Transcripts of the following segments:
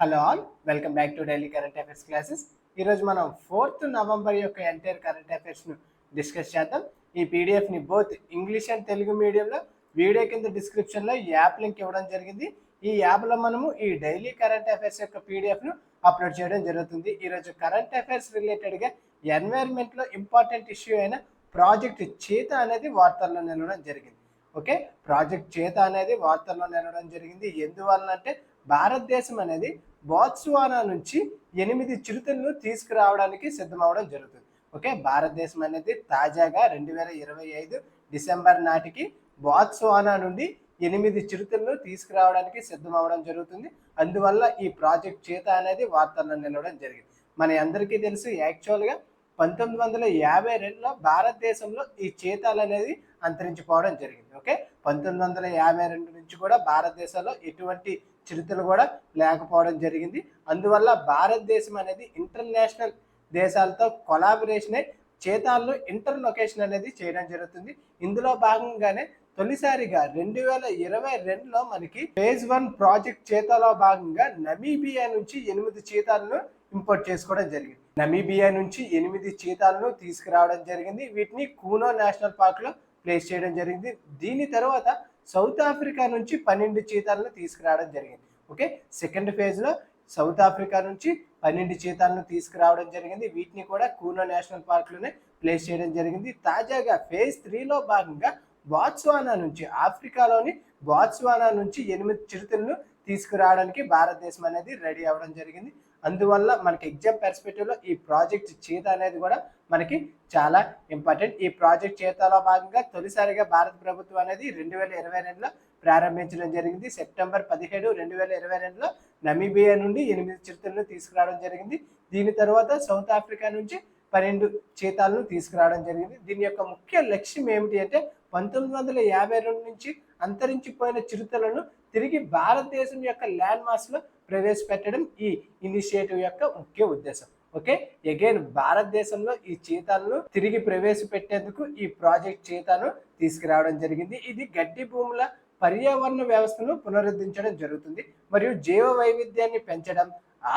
Hello all welcome back to daily current affairs classes. ఈరోజు మనం fourth November యొక్క entire current అఫైర్స్ను discuss చేద్దాం. ఈ పీడిఎఫ్ని బోత్ ఇంగ్లీష్ అండ్ తెలుగు మీడియంలో వీడియో కింద డిస్క్రిప్షన్లో యాప్ లింక్ ఇవ్వడం జరిగింది. ఈ యాప్లో మనము ఈ డైలీ కరెంట్ అఫైర్స్ యొక్క పీడిఎఫ్ను అప్లోడ్ చేయడం జరుగుతుంది. ఈరోజు కరెంట్ అఫైర్స్ రిలేటెడ్గా ఎన్వైర్న్మెంట్లో ఇంపార్టెంట్ ఇష్యూ అయిన ప్రాజెక్ట్ చేత అనేది వార్తల్లో నిలవడం జరిగింది. ఓకే? ప్రాజెక్ట్ చేత అనేది వార్తల్లో నిలవడం జరిగింది. ఎందువలన అంటే భారతదేశం అనేది బాట్స్వానా నుంచి ఎనిమిది చిరుతలను తీసుకురావడానికి సిద్ధమవడం జరుగుతుంది. ఓకే భారతదేశం అనేది తాజాగా రెండు వేల ఇరవై ఐదు డిసెంబర్ నాటికి బాట్స్వానా నుండి ఎనిమిది చిరుతలను తీసుకురావడానికి సిద్ధమవడం జరుగుతుంది. అందువల్ల ఈ ప్రాజెక్ట్ చేత అనేది వార్తల్లో నిలవడం జరిగింది. మన అందరికీ తెలుసు యాక్చువల్గా పంతొమ్మిది వందల యాభై రెండులో భారతదేశంలో ఈ చేతాలు అనేది అంతరించిపోవడం జరిగింది. ఓకే పంతొమ్మిది వందల యాభై రెండు నుంచి కూడా భారతదేశంలో ఎటువంటి చిరుతలు కూడా లేకపోవడం జరిగింది. అందువల్ల భారతదేశం అనేది ఇంటర్నేషనల్ దేశాలతో కొలాబరేషన్ చేతాల్లో ఇంటర్ లొకేషన్ అనేది చేయడం జరుగుతుంది. ఇందులో భాగంగానే తొలిసారిగా రెండు వేల ఇరవై రెండులో మనకి ఫేజ్ వన్ ప్రాజెక్ట్ చేతాలో భాగంగా నమీబియా నుంచి ఎనిమిది చీతాలను ఇంపోర్ట్ చేసుకోవడం జరిగింది. నమీబియా నుంచి ఎనిమిది చీతాలను తీసుకురావడం జరిగింది. వీటిని కూనో నేషనల్ పార్క్లో ప్లేస్ చేయడం జరిగింది. దీని తర్వాత సౌత్ ఆఫ్రికా నుంచి పన్నెండు చీతాలను తీసుకురావడం జరిగింది. ఓకే? సెకండ్ ఫేజ్లో సౌత్ ఆఫ్రికా నుంచి పన్నెండు చీతాలను తీసుకురావడం జరిగింది. వీటిని కూడా కూనో నేషనల్ పార్క్లోనే ప్లేస్ చేయడం జరిగింది. తాజాగా ఫేజ్ త్రీలో భాగంగా బాట్స్వానా నుంచి ఆఫ్రికాలోని బాట్స్వానా నుంచి ఎనిమిది చిరుతలను తీసుకురావడానికి భారతదేశం అనేది రెడీ అవ్వడం జరిగింది. అందువల్ల మనకి ఎగ్జామ్ పెర్స్పెక్టివ్లో ఈ ప్రాజెక్ట్ చేత అనేది కూడా మనకి చాలా ఇంపార్టెంట్ ఈ ప్రాజెక్ట్ చేతలో భాగంగా తొలిసారిగా భారత ప్రభుత్వం అనేది రెండు వేల ఇరవై రెండులో ప్రారంభించడం జరిగింది. సెప్టెంబర్ పదిహేడు రెండు వేల ఇరవై రెండులో నమీబియా నుండి ఎనిమిది చిరుతలను తీసుకురావడం జరిగింది. దీని తర్వాత సౌత్ ఆఫ్రికా నుంచి పన్నెండు చీతాలను తీసుకురావడం జరిగింది. దీని యొక్క ముఖ్య లక్ష్యం ఏమిటి అంటే పంతొమ్మిది వందల యాభై రెండు నుంచి అంతరించిపోయిన చిరుతలను తిరిగి భారతదేశం యొక్క ల్యాండ్ మాస్లో ప్రవేశపెట్టడం ఈ ఇనిషియేటివ్ యొక్క ముఖ్య ఉద్దేశం. ఓకే అగైన్ భారతదేశంలో ఈ చీతాలను తిరిగి ప్రవేశపెట్టేందుకు ఈ ప్రాజెక్ట్ చీతాను తీసుకురావడం జరిగింది. ఇది గడ్డి భూముల పర్యావరణ వ్యవస్థను పునరుద్ధరించడం జరుగుతుంది. మరియు జీవ వైవిధ్యాన్ని పెంచడం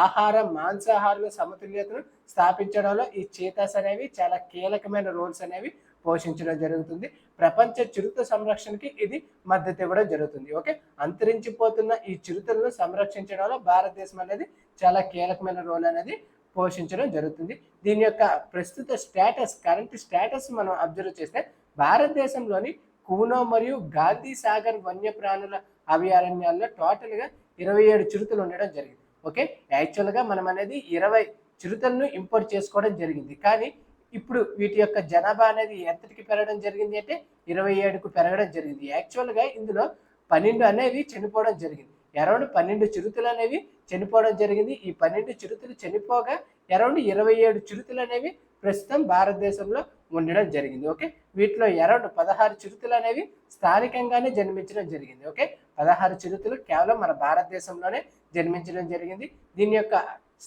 ఆహార మాంసాహారుల సమతుల్యతను స్థాపించడంలో ఈ చీతాస్ అనేవి చాలా కీలకమైన రోల్స్ అనేవి పోషించడం జరుగుతుంది. ప్రపంచ చిరుత సంరక్షణకి ఇది మద్దతు ఇవ్వడం జరుగుతుంది. ఓకే? అంతరించిపోతున్న ఈ చిరుతలను సంరక్షించడంలో భారతదేశం అనేది చాలా కీలకమైన రోల్ అనేది పోషించడం జరుగుతుంది. దీని యొక్క ప్రస్తుత స్టేటస్ కరెంట్ స్టేటస్ మనం అబ్జర్వ్ చేస్తే భారతదేశంలోని కూనో మరియు గాంధీ సాగర్ వన్యప్రాణుల అభయారణ్యాల్లో టోటల్గా ఇరవై ఏడు చిరుతలు ఉండడం జరిగింది. ఓకే? యాక్చువల్గా మనం అనేది ఇరవై చిరుతలను ఇంపోర్ట్ చేసుకోవడం జరిగింది. కానీ ఇప్పుడు వీటి యొక్క జనాభా అనేది ఎంతటికి పెరగడం జరిగింది అంటే ఇరవై ఏడుకు పెరగడం జరిగింది. యాక్చువల్గా ఇందులో పన్నెండు అనేవి చనిపోవడం జరిగింది. అరౌండ్ పన్నెండు చిరుతలు అనేవి చనిపోవడం జరిగింది. ఈ పన్నెండు చిరుతలు చనిపోగా అరౌండ్ ఇరవై ఏడు చిరుతలు అనేవి ప్రస్తుతం భారతదేశంలో ఉండడం జరిగింది. ఓకే వీటిలో అరౌండ్ పదహారు చిరుతలు అనేవి స్థానికంగానే జన్మించడం జరిగింది. ఓకే పదహారు చిరుతలు కేవలం మన భారతదేశంలోనే జన్మించడం జరిగింది. దీని యొక్క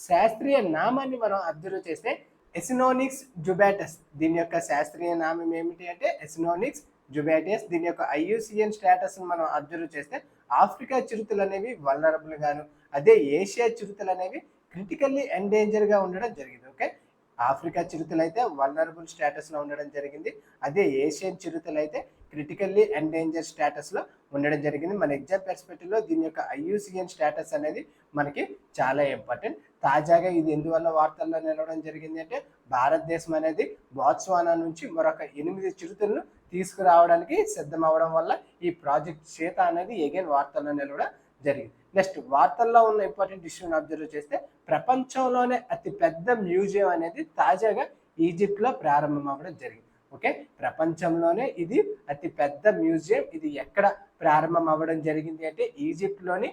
శాస్త్రీయ నామాన్ని మనం అబ్జర్వ్ చేస్తే ఎసినోనిక్స్ జుబాటస్ దీని యొక్క శాస్త్రీయ నామం ఏమిటి అంటే ఎసినోనిక్స్ జుబాటస్ దీని యొక్క ఐయుసిఎన్ స్టేటస్ మనం అబ్జర్వ్ చేస్తే ఆఫ్రికా చిరుతలు అనేవి వల్నరబుల్ గాను అదే ఏషియా చిరుతలు అనేవి క్రిటికల్లీ ఎండేంజర్గా ఉండడం జరిగింది ఓకే ఆఫ్రికా చిరుతలు అయితే వల్నరబుల్ స్టేటస్లో ఉండడం జరిగింది అదే ఏషియన్ చిరుతలు అయితే క్రిటికల్లీ ఎండేంజర్ స్టేటస్లో ఉండడం జరిగింది. మన ఎగ్జామ్ పెర్స్పెక్టివ్లో దీని యొక్క ఐయుసిఎన్ స్టేటస్ అనేది మనకి చాలా ఇంపార్టెంట్ తాజాగా ఇది ఎందువల్ల వార్తల్లో నిలవడం జరిగింది అంటే భారతదేశం అనేది బాట్స్వానా నుంచి మరొక ఎనిమిది చిరుతలను తీసుకురావడానికి సిద్ధం అవడం వల్ల ఈ ప్రాజెక్ట్ చేత అనేది ఎగైన్ వార్తల్లో నిలవడం జరిగింది. నెక్స్ట్ వార్తల్లో ఉన్న ఇంపార్టెంట్ ఇష్యూని అబ్జర్వ్ చేస్తే ప్రపంచంలోనే అతి పెద్ద మ్యూజియం అనేది తాజాగా ఈజిప్ట్లో ప్రారంభం అవ్వడం జరిగింది. ఓకే? ప్రపంచంలోనే ఇది అతి పెద్ద మ్యూజియం. ఇది ఎక్కడ ప్రారంభం అవ్వడం జరిగింది అంటే ఈజిప్ట్లోని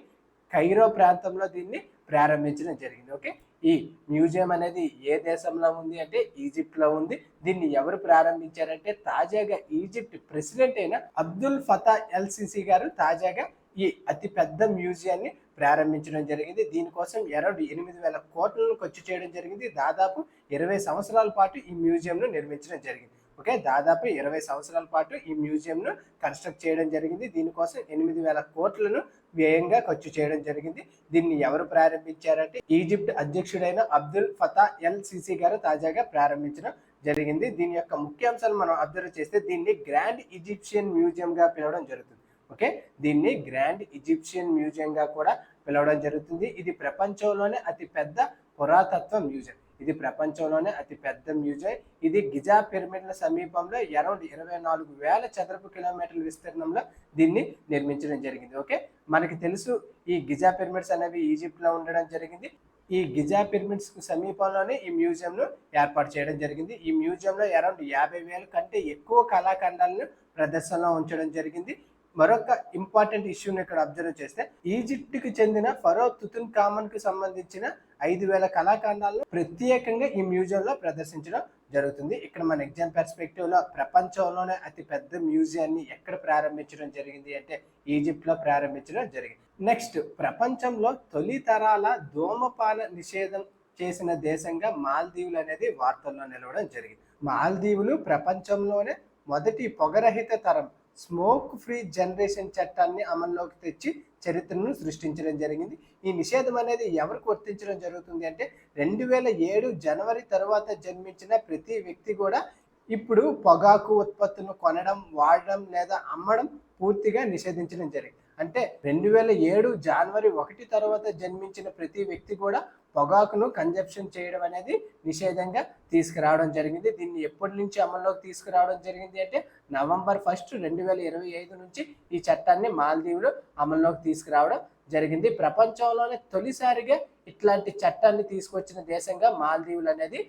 కైరో ప్రాంతంలో దీన్ని ప్రారంభించడం జరిగింది. ఓకే? ఈ మ్యూజియం అనేది ఏ దేశంలో ఉంది అంటే ఈజిప్ట్లో ఉంది. దీన్ని ఎవరు ప్రారంభించారంటే తాజాగా ఈజిప్ట్ ప్రెసిడెంట్ అయిన అబ్దుల్ ఫతా ఎల్సిసి గారు తాజాగా ఈ అతి పెద్ద మ్యూజియాన్ని ప్రారంభించడం జరిగింది. దీనికోసం అరౌండ్ ఎనిమిది వేల కోట్లను ఖర్చు చేయడం జరిగింది. దాదాపు ఇరవై సంవత్సరాల పాటు ఈ మ్యూజియంను నిర్మించడం జరిగింది. ఓకే? దాదాపు ఇరవై సంవత్సరాల పాటు ఈ మ్యూజియంను కన్స్ట్రక్ట్ చేయడం జరిగింది. దీనికోసం ఎనిమిది వేల కోట్లను వ్యయంగా ఖర్చు చేయడం జరిగింది. దీన్ని ఎవరు ప్రారంభించారంటే Egypt అధ్యక్షుడైన Abdel Fattah el Sisi garu తాజాగా ప్రారంభించడం జరిగింది. దీని యొక్క ముఖ్యాంశాలు మనం అబ్జర్వ్ చేస్తే దీన్ని గ్రాండ్ ఈజిప్షియన్ మ్యూజియం గా పిలవడం జరుగుతుంది. ఓకే? దీన్ని గ్రాండ్ ఈజిప్షియన్ మ్యూజియం గా కూడా పిలవడం జరుగుతుంది. ఇది ప్రపంచంలోనే అతి పెద్ద పురాతత్వ మ్యూజియం. ఇది ప్రపంచంలోనే అతి పెద్ద మ్యూజియం. ఇది గిజా పిరమిడ్ల సమీపంలో అరౌండ్ ఇరవై నాలుగు వేల చదరపు కిలోమీటర్ల విస్తీర్ణంలో దీన్ని నిర్మించడం జరిగింది. ఓకే? మనకి తెలుసు ఈ గిజా పిరమిడ్స్ అనేవి ఈజిప్ట్లో ఉండడం జరిగింది. ఈ గిజా పిరమిడ్స్కు సమీపంలోనే ఈ మ్యూజియంను ఏర్పాటు చేయడం జరిగింది. ఈ మ్యూజియంలో అరౌండ్ యాభై వేల కంటే ఎక్కువ కళాఖండాలను ప్రదర్శనలో ఉంచడం జరిగింది. మరొక ఇంపార్టెంట్ ఇష్యూని ఇక్కడ అబ్జర్వ్ చేస్తే ఈజిప్ట్కి చెందిన ఫరో తుతున్ కామన్కి సంబంధించిన ఐదు వేల కళాఖండాలను ప్రత్యేకంగా ఈ మ్యూజియంలో ప్రదర్శించడం జరుగుతుంది. ఇక్కడ మన ఎగ్జామ్ పర్స్పెక్టివ్లో ప్రపంచంలోనే అతి పెద్ద మ్యూజియాన్ని ఎక్కడ ప్రారంభించడం జరిగింది అంటే ఈజిప్ట్లో ప్రారంభించడం జరిగింది. నెక్స్ట్ ప్రపంచంలో తొలి తరాల ధూమపాన నిషేధం చేసిన దేశంగా మాల్దీవులు అనేది వార్తల్లో నిలవడం జరిగింది. మాల్దీవులు ప్రపంచంలోనే మొదటి పొగరహిత తరం. స్మోక్ ఫ్రీ జనరేషన్ చట్టాన్ని అమల్లోకి తెచ్చి చరిత్రను సృష్టించడం జరిగింది. ఈ నిషేధం అనేది ఎవరికి వర్తించడం జరుగుతుంది అంటే రెండు వేల ఏడు జనవరి తర్వాత జన్మించిన ప్రతి వ్యక్తి కూడా ఇప్పుడు పొగాకు ఉత్పత్తులను కొనడం వాడడం లేదా అమ్మడం పూర్తిగా నిషేధించడం జరిగింది. అంటే రెండు వేల ఏడు జనవరి ఒకటి తర్వాత జన్మించిన ప్రతి వ్యక్తి కూడా పొగాకును కన్జప్షన్ చేయడం అనేది నిషేధంగా తీసుకురావడం జరిగింది. దీన్ని ఎప్పటి నుంచి అమల్లోకి తీసుకురావడం జరిగింది అంటే నవంబర్ ఫస్ట్ రెండు వేల ఇరవై ఐదు నుంచి ఈ చట్టాన్ని మాల్దీవులు అమల్లోకి తీసుకురావడం జరిగింది. ప్రపంచంలోనే తొలిసారిగా ఇట్లాంటి చట్టాన్ని తీసుకొచ్చిన దేశంగా మాల్దీవులు అనేది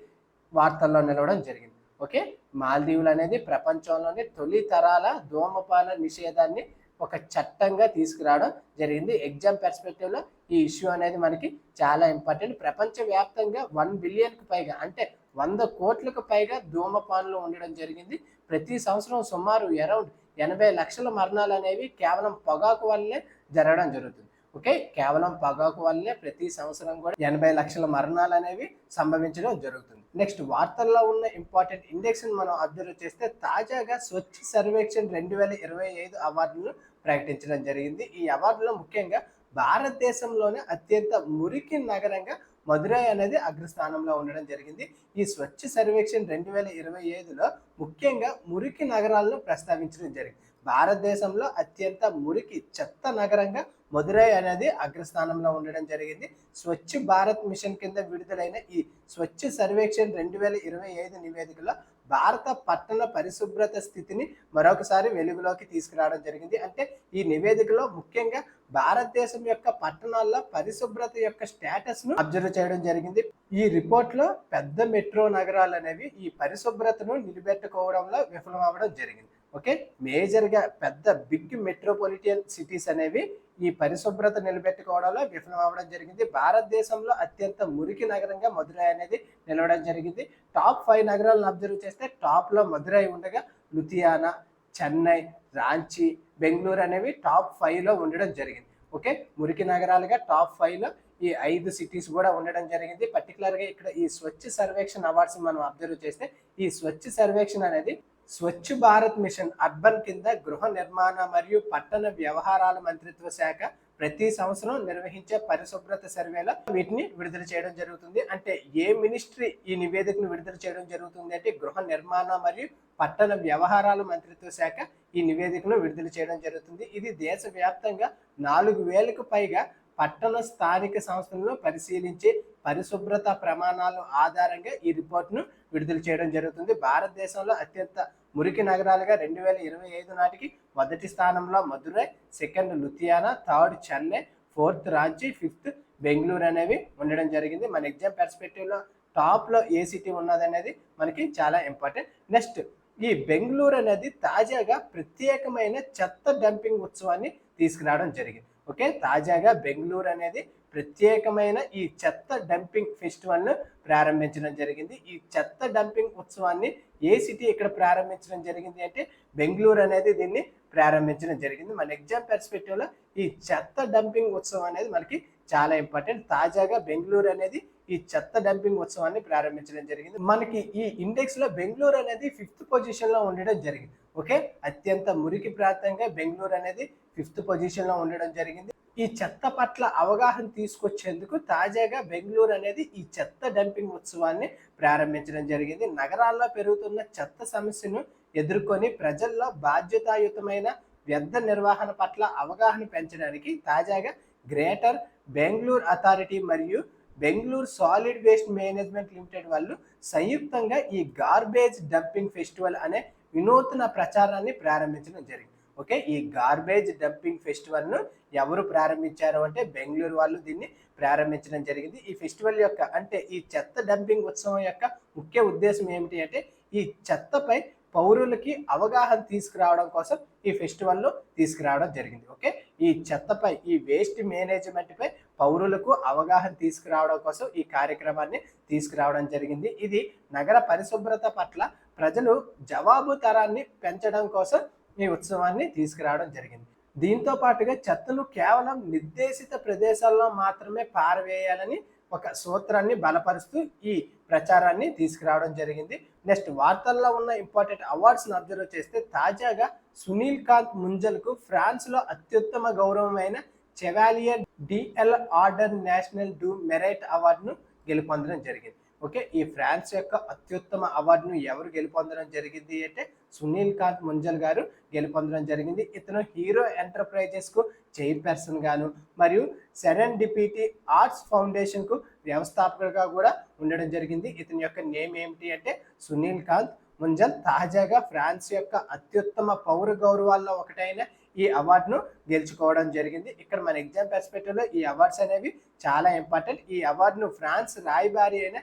వార్తల్లో నిలవడం జరిగింది. ఓకే? మాల్దీవులు అనేది ప్రపంచంలోనే తొలి తరాల ధూమపాన నిషేధాన్ని ఒక చట్టంగా తీసుకురావడం జరిగింది. ఎగ్జామ్ పెర్స్పెక్టివ్లో ఈ ఇష్యూ అనేది మనకి చాలా ఇంపార్టెంట్ ప్రపంచవ్యాప్తంగా వన్ బిలియన్కి పైగా అంటే వంద కోట్లకు పైగా ధూమపాన్లు ఉండడం జరిగింది. ప్రతి సంవత్సరం సుమారు అరౌండ్ ఎనభై లక్షల మరణాలు అనేవి కేవలం పొగాకు వల్లే జరగడం జరుగుతుంది. ఓకే? కేవలం పొగాకు వల్లే ప్రతి సంవత్సరం కూడా ఎనభై లక్షల మరణాలు అనేవి సంభవించడం జరుగుతుంది. నెక్స్ట్ వార్తల్లో ఉన్న ఇంపార్టెంట్ ఇండెక్స్ మనం అబ్జర్వ్ చేస్తే తాజాగా స్వచ్ఛ సర్వేక్షణ్ రెండు వేల ఇరవై ఐదు అవార్డులను ప్రకటించడం జరిగింది. ఈ అవార్డులో ముఖ్యంగా భారతదేశంలోనే అత్యంత మురికి నగరంగా మదురై అనేది అగ్రస్థానంలో ఉండడం జరిగింది. ఈ స్వచ్ఛ సర్వేక్షణ్ రెండు వేల ఇరవై ఐదులో ముఖ్యంగా మురికి నగరాలను ప్రస్తావించడం జరిగింది. భారతదేశంలో అత్యంత మురికి చెత్త నగరంగా మదురై అనేది అగ్రస్థానంలో ఉండడం జరిగింది. స్వచ్ఛ భారత్ మిషన్ కింద విడుదలైన ఈ స్వచ్ఛ సర్వేక్షణ్ రెండు వేల ఇరవై ఐదు నివేదికలో భారత పట్టణ పరిశుభ్రత స్థితిని మరొకసారి వెలుగులోకి తీసుకురావడం జరిగింది. అంటే ఈ నివేదికలో ముఖ్యంగా భారతదేశం యొక్క పట్టణాల్లో పరిశుభ్రత యొక్క స్టేటస్ను అబ్జర్వ్ చేయడం జరిగింది. ఈ రిపోర్ట్లో పెద్ద మెట్రో నగరాలు అనేవి ఈ పరిశుభ్రతను నిలబెట్టుకోవడంలో విఫలం జరిగింది. ఓకే? మేజర్గా పెద్ద బిగ్ మెట్రోపాలిటన్ సిటీస్ అనేవి ఈ పరిశుభ్రత నిలబెట్టుకోవడంలో విఫలం అవ్వడం జరిగింది. భారతదేశంలో అత్యంత మురికి నగరంగా మధురై అనేది నిలవడం జరిగింది. టాప్ ఫైవ్ నగరాలను అబ్జర్వ్ చేస్తే టాప్లో మధురై ఉండగా లుధియానా చెన్నై రాంచీ బెంగళూరు అనేవి టాప్ ఫైవ్లో ఉండడం జరిగింది. ఓకే? మురికి నగరాలుగా టాప్ ఫైవ్లో ఈ ఐదు సిటీస్ కూడా ఉండడం జరిగింది. పర్టికులర్గా ఇక్కడ ఈ స్వచ్ఛ సర్వేక్షణ అవార్డ్స్ మనం అబ్జర్వ్ చేస్తే ఈ స్వచ్ఛ సర్వేక్షణ అనేది స్వచ్ఛ భారత్ మిషన్ అర్బన్ కింద గృహ నిర్మాణ మరియు పట్టణ వ్యవహారాల మంత్రిత్వ శాఖ ప్రతి సంవత్సరం నిర్వహించే పరిశుభ్రత సర్వేలో వీటిని విడుదల చేయడం జరుగుతుంది. అంటే ఏ మినిస్ట్రీ ఈ నివేదికను విడుదల చేయడం జరుగుతుంది అంటే గృహ నిర్మాణ మరియు పట్టణ వ్యవహారాల మంత్రిత్వ శాఖ ఈ నివేదికను విడుదల చేయడం జరుగుతుంది. ఇది దేశవ్యాప్తంగా నాలుగు వేలకు పైగా పట్టణ స్థానిక సంస్థలను పరిశీలించి పరిశుభ్రత ప్రమాణాల ఆధారంగా ఈ రిపోర్ట్ను విడుదల చేయడం జరుగుతుంది. భారతదేశంలో అత్యంత మురికి నగరాలుగా రెండు వేల ఇరవై ఐదు నాటికి మొదటి స్థానంలో Madurai second Ludhiana third Chennai fourth Ranchi fifth Bengaluru అనేవి ఉండడం జరిగింది. మన ఎగ్జామ్ పెర్స్పెక్టివ్లో టాప్లో ఏ సిటీ ఉన్నది అనేది మనకి చాలా ఇంపార్టెంట్. నెక్స్ట్ ఈ బెంగళూరు అనేది తాజాగా ప్రత్యేకమైన చెత్త డంపింగ్ ఉత్సవాన్ని తీసుకురావడం జరిగింది. ఓకే? తాజాగా బెంగళూరు అనేది ప్రత్యేకమైన ఈ చెత్త డంపింగ్ ఫెస్టివల్ను ప్రారంభించడం జరిగింది. ఈ చెత్త డంపింగ్ ఉత్సవాన్ని ఏ సిటీ ఇక్కడ ప్రారంభించడం జరిగింది అంటే బెంగళూరు అనేది దీన్ని ప్రారంభించడం జరిగింది. మన ఎగ్జామ్ పెర్స్పెక్టివ్లో ఈ చెత్త డంపింగ్ ఉత్సవం అనేది మనకి చాలా ఇంపార్టెంట్ తాజాగా బెంగళూరు అనేది ఈ చెత్త డంపింగ్ ఉత్సవాన్ని ప్రారంభించడం జరిగింది. మనకి ఈ ఇండెక్స్లో బెంగళూరు అనేది ఫిఫ్త్ పొజిషన్లో ఉండడం జరిగింది. ఓకే? అత్యంత మురికి ప్రాంతంగా బెంగళూరు అనేది ఫిఫ్త్ పొజిషన్లో ఉండడం జరిగింది. ఈ చెత్త పట్ల అవగాహన తీసుకొచ్చేందుకు తాజాగా బెంగళూరు అనేది ఈ చెత్త డంపింగ్ ఉత్సవాన్ని ప్రారంభించడం జరిగింది. నగరాల్లో పెరుగుతున్న చెత్త సమస్యను ఎదుర్కొని ప్రజల్లో బాధ్యతాయుతమైన వ్యర్థ నిర్వహణ పట్ల అవగాహన పెంచడానికి తాజాగా గ్రేటర్ బెంగళూరు అథారిటీ మరియు Bengaluru solid waste management limited వాళ్ళు సంయుక్తంగా ఈ గార్బేజ్ డంపింగ్ ఫెస్టివల్ అనే వినూత్న ప్రచారాన్ని ప్రారంభించడం జరిగింది. ఓకే? ఈ గార్బేజ్ డంపింగ్ ఫెస్టివల్ను ఎవరు ప్రారంభించారు అంటే బెంగళూరు వాళ్ళు దీన్ని ప్రారంభించడం జరిగింది. ఈ ఫెస్టివల్ యొక్క అంటే ఈ చెత్త డంపింగ్ ఉత్సవం యొక్క ముఖ్య ఉద్దేశం ఏమిటి అంటే ఈ చెత్తపై పౌరులకి అవగాహన తీసుకురావడం కోసం ఈ ఫెస్టివల్లో తీసుకురావడం జరిగింది. ఓకే? ఈ చెత్తపై ఈ వేస్ట్ మేనేజ్మెంట్పై పౌరులకు అవగాహన తీసుకురావడం కోసం ఈ కార్యక్రమాన్ని తీసుకురావడం జరిగింది. ఇది నగర పరిశుభ్రత పట్ల ప్రజలు జవాబు తరాన్ని పెంచడం కోసం ఈ ఉత్సవాన్ని తీసుకురావడం జరిగింది. దీంతో పాటుగా చెత్తను కేవలం నిర్దేశిత ప్రదేశాల్లో మాత్రమే పారవేయాలని ఒక సూత్రాన్ని బలపరుస్తూ ఈ ప్రచారాన్ని తీసుకురావడం జరిగింది. నెక్స్ట్ వార్తల్లో ఉన్న ఇంపార్టెంట్ అవార్డ్స్ని అబ్జర్వ్ చేస్తే తాజాగా సునీల్ కాంత్ ముంజల్కు ఫ్రాన్స్లో అత్యుత్తమ గౌరవమైన చెవాలియర్ డిఎల్ ఆర్డర్ నేషనల్ డూ మెరైట్ అవార్డును గెలుపొందడం జరిగింది. ఓకే ఈ ఫ్రాన్స్ యొక్క అత్యుత్తమ అవార్డును ఎవరు గెలుపొందడం జరిగింది అంటే సునీల్ కాంత్ ముంజల్ గారు గెలుపొందడం జరిగింది. ఇతను హీరో ఎంటర్ప్రైజెస్కు చైర్పర్సన్ గాను మరియు సెరెన్ డిపిటీ ఆర్ట్స్ ఫౌండేషన్కు వ్యవస్థాపకుడిగా కూడా ఉండడం జరిగింది. ఇతని యొక్క నేమ్ ఏమిటి అంటే సునీల్ కాంత్ ముంజల్. తాజాగా ఫ్రాన్స్ యొక్క అత్యుత్తమ పౌర గౌరవాల్లో ఒకటైన ఈ అవార్డును గెలుచుకోవడం జరిగింది. ఇక్కడ మన ఎగ్జామ్ పర్స్పెక్టివ్లో ఈ అవార్డ్స్ అనేవి చాలా ఇంపార్టెంట్. ఈ అవార్డును ఫ్రాన్స్ రాయబారి అయిన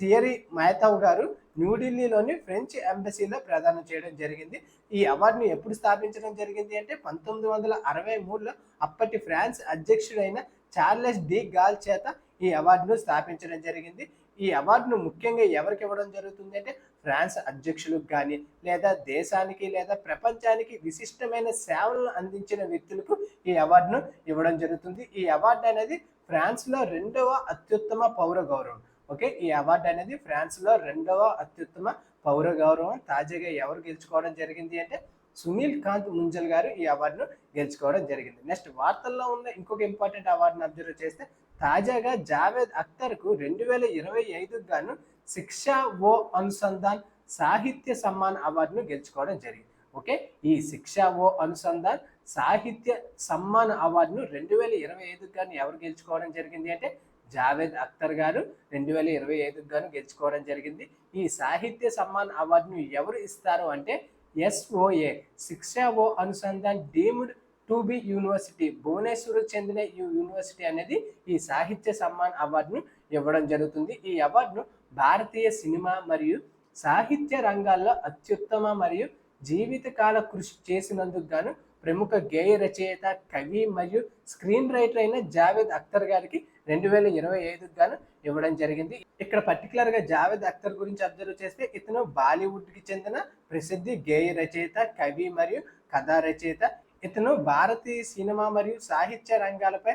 థియరీ మహతావ్ గారు న్యూఢిల్లీలోని ఫ్రెంచ్ ఎంబసీలో ప్రదానం చేయడం జరిగింది. ఈ అవార్డును ఎప్పుడు స్థాపించడం జరిగింది అంటే పంతొమ్మిది వందల అరవై మూడులో అప్పటి ఫ్రాన్స్ అధ్యక్షుడైన చార్లెస్ డి గాల్ చేత ఈ అవార్డును స్థాపించడం జరిగింది. ఈ అవార్డును ముఖ్యంగా ఎవరికి ఇవ్వడం జరుగుతుంది అంటే ఫ్రాన్స్ అధ్యక్షులకు కానీ లేదా దేశానికి లేదా ప్రపంచానికి విశిష్టమైన సేవలను అందించిన వ్యక్తులకు ఈ అవార్డును ఇవ్వడం జరుగుతుంది. ఈ అవార్డు అనేది ఫ్రాన్స్లో రెండవ అత్యుత్తమ పౌర గౌరవం. ఓకే? ఈ అవార్డు అనేది ఫ్రాన్స్లో రెండవ అత్యుత్తమ పౌర గౌరవం తాజాగా ఎవరు గెలుచుకోవడం జరిగింది అంటే సునీల్ కాంత్ ముంజల్ గారు ఈ అవార్డును గెలుచుకోవడం జరిగింది. నెక్స్ట్ వార్తల్లో ఉన్న ఇంకొక ఇంపార్టెంట్ అవార్డును అబ్జర్వ్ చేస్తే తాజాగా జావేద్ అఖ్తర్కు రెండు వేల ఇరవై ఐదుకు గాను శిక్షా ఓ అనుసంధాన్ సాహిత్య సమ్మాన్ అవార్డును గెలుచుకోవడం జరిగింది. ఓకే? ఈ శిక్షా ఓ అనుసంధాన్ సాహిత్య సమ్మాన్ అవార్డును రెండు వేల ఇరవై ఐదుకు గాను ఎవరు గెలుచుకోవడం జరిగింది అంటే జావేద్ అఖ్తర్ గారు రెండు వేల ఇరవై ఐదుకు గాను గెలుచుకోవడం జరిగింది. ఈ సాహిత్య సమ్మాన్ అవార్డును ఎవరు ఇస్తారు అంటే SOA Siksha O Anusandhan deemed to be university Bhubaneswar చెందిన ఈ యూనివర్సిటీ అనేది ఈ సాహిత్య సమ్మాన్ అవార్డును ఇవ్వడం జరుగుతుంది. ఈ అవార్డును భారతీయ సినిమా మరియు సాహిత్య రంగాల్లో అత్యుత్తమ మరియు జీవితకాల కృషి చేసినందుకు గాను ప్రముఖ గేయ రచయిత కవి మరియు స్క్రీన్ రైటర్ అయిన జావేద్ అఖ్తర్ గారికి రెండు వేల ఇరవై ఐదుకు గాను ఇవ్వడం జరిగింది. ఇక్కడ పర్టికులర్గా జావేద్ అఖ్తర్ గురించి అబ్జర్వ్ చేస్తే ఇతను బాలీవుడ్కి చెందిన ప్రసిద్ధి గేయ రచయిత కవి మరియు కథా రచయిత. ఇతను భారతీయ సినిమా మరియు సాహిత్య రంగాలపై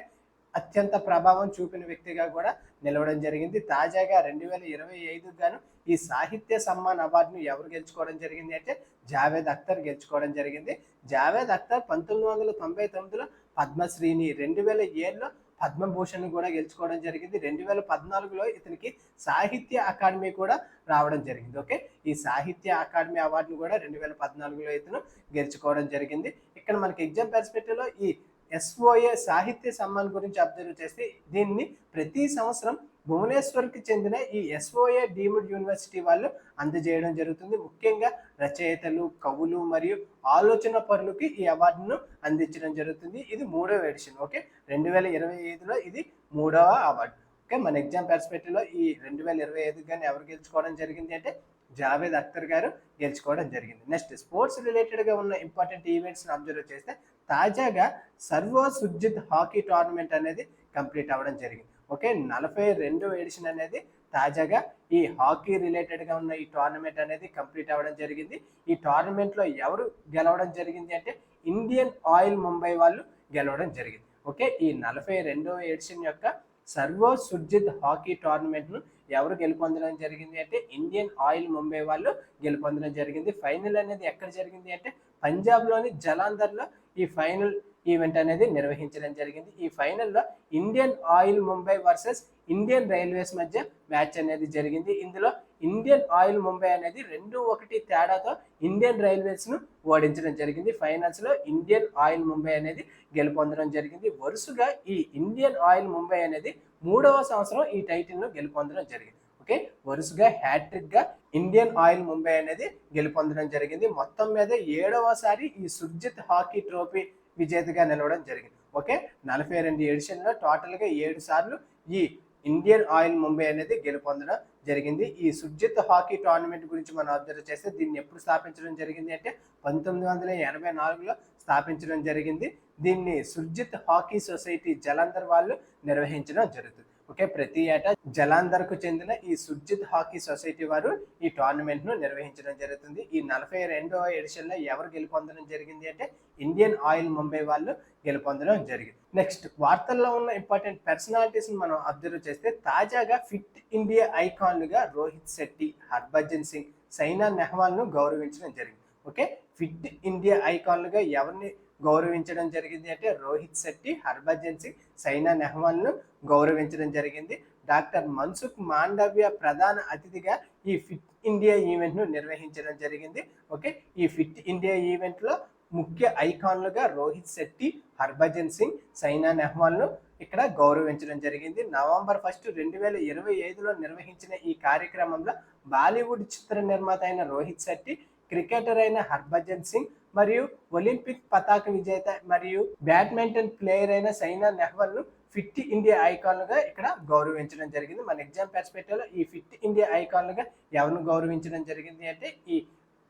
అత్యంత ప్రభావం చూపిన వ్యక్తిగా కూడా నిలవడం జరిగింది. తాజాగా రెండు వేల ఇరవై ఐదుకు గాను ఈ సాహిత్య సమ్మాన్ అవార్డును ఎవరు గెలుచుకోవడం జరిగింది అంటే జావేద్ అఖ్తర్ గెలుచుకోవడం జరిగింది. జావేద్ అఖ్తర్ పంతొమ్మిది వందల తొంభై తొమ్మిదిలో పద్మశ్రీని రెండు వేల ఏడులో పద్మభూషణ్ కూడా గెలుచుకోవడం జరిగింది. రెండు వేల పద్నాలుగులో ఇతనికి సాహిత్య అకాడమీ కూడా రావడం జరిగింది. ఓకే? ఈ సాహిత్య అకాడమీ అవార్డును కూడా రెండు వేల పద్నాలుగులో ఇతను గెలుచుకోవడం జరిగింది. ఇక్కడ మనకి ఎగ్జామ్ పర్స్పెక్టివ్లో ఈ ఎస్ఓఏ సాహిత్య సమ్మాన్ గురించి అబ్జర్వ్ చేస్తే దీన్ని ప్రతి సంవత్సరం భువనేశ్వర్కి చెందిన ఈ ఎస్ఓఏ డీమ్డ్ యూనివర్సిటీ వాళ్ళు అందజేయడం జరుగుతుంది. ముఖ్యంగా రచయితలు కవులు మరియు ఆలోచన పరులకి ఈ అవార్డును అందించడం జరుగుతుంది. ఇది మూడవ ఎడిషన్ ఓకే? రెండు వేల ఇరవై ఐదులో ఇది మూడవ అవార్డు. ఓకే? మన ఎగ్జామ్ పర్స్పెక్టివ్లో ఈ రెండు వేల ఇరవై ఐదు కానీ ఎవరు గెలుచుకోవడం జరిగింది అంటే జావేద్ అఖ్తర్ గారు గెలుచుకోవడం జరిగింది. నెక్స్ట్ స్పోర్ట్స్ రిలేటెడ్గా ఉన్న ఇంపార్టెంట్ ఈవెంట్స్ని అబ్జర్వ్ చేస్తే తాజాగా సర్వో సుర్జిత్ హాకీ టోర్నమెంట్ అనేది కంప్లీట్ అవ్వడం జరిగింది. ఓకే నలభై రెండో ఎడిషన్ అనేది తాజాగా ఈ హాకీ రిలేటెడ్గా ఉన్న ఈ టోర్నమెంట్ అనేది కంప్లీట్ అవ్వడం జరిగింది. ఈ టోర్నమెంట్లో ఎవరు గెలవడం జరిగింది అంటే ఇండియన్ ఆయిల్ ముంబై వాళ్ళు గెలవడం జరిగింది. ఓకే ఈ నలభై రెండవ ఎడిషన్ యొక్క సర్వో సుర్జిత్ హాకీ టోర్నమెంట్ను ఎవరు గెలుపొందడం జరిగింది అంటే ఇండియన్ ఆయిల్ ముంబై వాళ్ళు గెలుపొందడం జరిగింది. ఫైనల్ అనేది ఎక్కడ జరిగింది అంటే పంజాబ్లోని జలాంధర్లో ఈ ఫైనల్ ఈవెంట్ అనేది నిర్వహించడం జరిగింది. ఈ ఫైనల్లో Indian oil Mumbai versus Indian railways మధ్య మ్యాచ్ అనేది జరిగింది. ఇందులో ఇండియన్ ఆయిల్ ముంబై అనేది రెండు ఒకటి తేడాతో ఇండియన్ రైల్వేస్ను ఓడించడం జరిగింది. ఫైనల్స్లో ఇండియన్ ఆయిల్ ముంబై అనేది గెలుపొందడం జరిగింది. వరుసగా ఈ ఇండియన్ ఆయిల్ ముంబై అనేది మూడవ సంవత్సరం ఈ టైటిల్ను గెలుపొందడం జరిగింది. ఓకే? వరుసగా హ్యాట్రిక్గా ఇండియన్ ఆయిల్ ముంబై అనేది గెలుపొందడం జరిగింది. మొత్తం మీద ఏడవసారి ఈ సుర్జిత్ హాకీ ట్రోఫీ విజేతగా నిలవడం జరిగింది. ఓకే? నలభై రెండు ఎడిషన్లో టోటల్గా ఏడు సార్లు ఈ ఇండియన్ ఆయిల్ ముంబై అనేది గెలుపొందడం జరిగింది. ఈ సుర్జిత్ హాకీ టోర్నమెంట్ గురించి మనం అబ్జర్వ్ చేస్తే దీన్ని ఎప్పుడు స్థాపించడం జరిగింది అంటే పంతొమ్మిది వందల ఎనభై నాలుగులో స్థాపించడం జరిగింది. దీన్ని సుర్జిత్ హాకీ సొసైటీ జలంధర్ వాళ్ళు నిర్వహించడం జరుగుతుంది. ఓకే ప్రతి ఏటా జలాంధర్కు చెందిన ఈ సుర్జిత్ హాకీ సొసైటీ వారు ఈ టోర్నమెంట్ను నిర్వహించడం జరుగుతుంది. ఈ నలభై రెండవ ఎడిషన్లో ఎవరు గెలుపొందడం జరిగింది అంటే ఇండియన్ ఆయిల్ ముంబై వాళ్ళు గెలుపొందడం జరిగింది. నెక్స్ట్ వార్తల్లో ఉన్న ఇంపార్టెంట్ పర్సనాలిటీస్ని మనం అబ్జర్వ్ చేస్తే తాజాగా ఫిట్ ఇండియా ఐకాన్లుగా రోహిత్ శెట్టి హర్భజన్ సింగ్ సైనా నెహ్వాల్ను గౌరవించడం జరిగింది. ఓకే ఫిట్ ఇండియా ఐకాన్లుగా ఎవరిని గౌరవించడం జరిగింది అంటే రోహిత్ శెట్టి హర్భజన్ సింగ్ సైనా నెహ్వాల్ను గౌరవించడం జరిగింది. డాక్టర్ మన్సుఖ్ మాండవ్య ప్రధాన అతిథిగా ఈ ఫిట్ ఇండియా ఈవెంట్ను నిర్వహించడం జరిగింది. ఓకే ఈ ఫిట్ ఇండియా ఈవెంట్లో ముఖ్య ఐకాన్లుగా రోహిత్ శెట్టి హర్భజన్ సింగ్ సైనా నెహ్వాల్ను ఇక్కడ గౌరవించడం జరిగింది. నవంబర్ ఫస్ట్ రెండు వేల ఇరవై ఐదులో నిర్వహించిన ఈ కార్యక్రమంలో బాలీవుడ్ చిత్ర నిర్మాత అయిన రోహిత్ శెట్టి క్రికెటర్ అయిన హర్భజన్ సింగ్ మరియు ఒలింపిక్ పతాక విజేత మరియు బ్యాడ్మింటన్ ప్లేయర్ అయిన సైనా నెహ్వాల్ను ఫిట్ ఇండియా ఐకాన్లుగా ఇక్కడ గౌరవించడం జరిగింది. మన ఎగ్జామ్లో ఈ ఫిట్ ఇండియా ఐకాన్లుగా ఎవరిని గౌరవించడం జరిగింది అంటే ఈ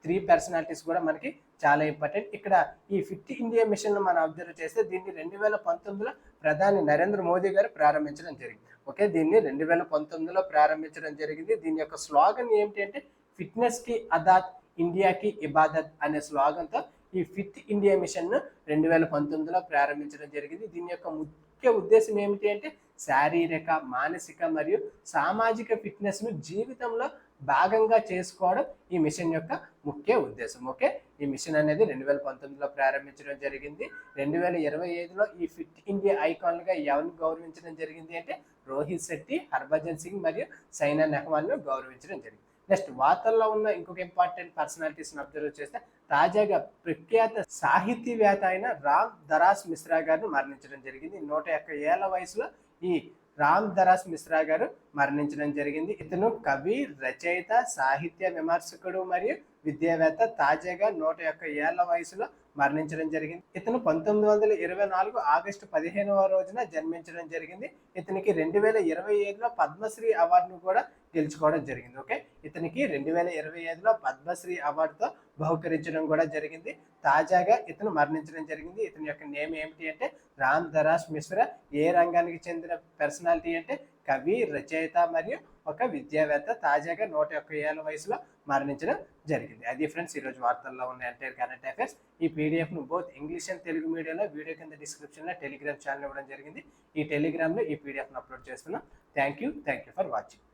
త్రీ పర్సనాలిటీస్ కూడా మనకి చాలా ఇంపార్టెంట్. ఇక్కడ ఈ ఫిట్ ఇండియా మిషన్ మనం అబ్జర్వ్ చేస్తే దీన్ని రెండు వేల పంతొమ్మిదిలో ప్రధాని నరేంద్ర మోదీ గారు ప్రారంభించడం జరిగింది. ఓకే దీన్ని రెండు వేల పంతొమ్మిదిలో ప్రారంభించడం జరిగింది. దీని యొక్క స్లోగన్ ఏమిటి అంటే ఫిట్నెస్కి అదాత్ ఇండియాకి ఇబాదత్ అనే స్లోగన్తో ఈ ఫిట్ ఇండియా మిషన్ రెండు వేల పంతొమ్మిదిలో ప్రారంభించడం జరిగింది. దీని యొక్క ముఖ్య ఉద్దేశం ఏమిటి అంటే శారీరక మానసిక మరియు సామాజిక ఫిట్నెస్ను జీవితంలో భాగంగా చేసుకోవడం ఈ మిషన్ యొక్క ముఖ్య ఉద్దేశం. ఓకే? ఈ మిషన్ అనేది రెండు వేల పంతొమ్మిదిలో ప్రారంభించడం జరిగింది. రెండు వేల ఇరవై ఐదులో ఈ ఫిట్ ఇండియా ఐకాన్లుగా ఎవరిని గౌరవించడం జరిగింది అంటే రోహిత్ శెట్టి హర్భజన్ సింగ్ మరియు సైనా నెహ్వాల్ను గౌరవించడం జరిగింది. నెక్స్ట్ వార్తల్లో ఉన్న ఇంకొక ఇంపార్టెంట్ పర్సనాలిటీస్ అబ్జర్వ్ చేస్తే తాజాగా ప్రఖ్యాత సాహితీవేత్త అయిన రామ్ దరాస్ మిశ్రా గారిని మరణించడం జరిగింది. నూట ఒక్క ఏళ్ళ వయసులో ఈ రామ్ దరాస్ మిశ్రా గారు మరణించడం జరిగింది. ఇతను కవి రచయిత సాహిత్య విమర్శకుడు మరియు విద్యావేత్త తాజాగా నూట యొక్క ఏళ్ళ వయసులో మరణించడం జరిగింది. ఇతను పంతొమ్మిది వందల ఇరవై నాలుగు ఆగస్టు పదిహేనవ రోజున జన్మించడం జరిగింది. ఇతనికి రెండు వేల ఇరవై ఐదులో పద్మశ్రీ అవార్డును కూడా గెలుచుకోవడం జరిగింది. ఓకే? ఇతనికి రెండు వేల ఇరవై ఐదులో పద్మశ్రీ అవార్డుతో బహుకరించడం కూడా జరిగింది. తాజాగా ఇతను మరణించడం జరిగింది. ఇతని యొక్క నేమ్ ఏమిటి అంటే రామ్ దరాస్ మిశ్రా. ఏ రంగానికి చెందిన పర్సనాలిటీ అంటే కవి రచయిత మరియు ఒక విద్యావేత్త తాజాగా నూట ఒక్క ఏళ్ళ వయసులో మరణించడం జరిగింది. అది ఫ్రెండ్స్ ఈరోజు వార్తల్లో ఉన్న ఎంటైర్ కరెంట్ అఫైర్స్ ఈ పీడిఎఫ్ను బోత్ ఇంగ్లీష్ అండ్ తెలుగు మీడియాలో వీడియో కింద డిస్క్రిప్షన్లో టెలిగ్రామ్ ఛానల్ ఇవ్వడం జరిగింది. ఈ టెలిగ్రామ్లో ఈ పీడిఎఫ్ను అప్లోడ్ చేస్తున్నాం. Thank you thank you for watching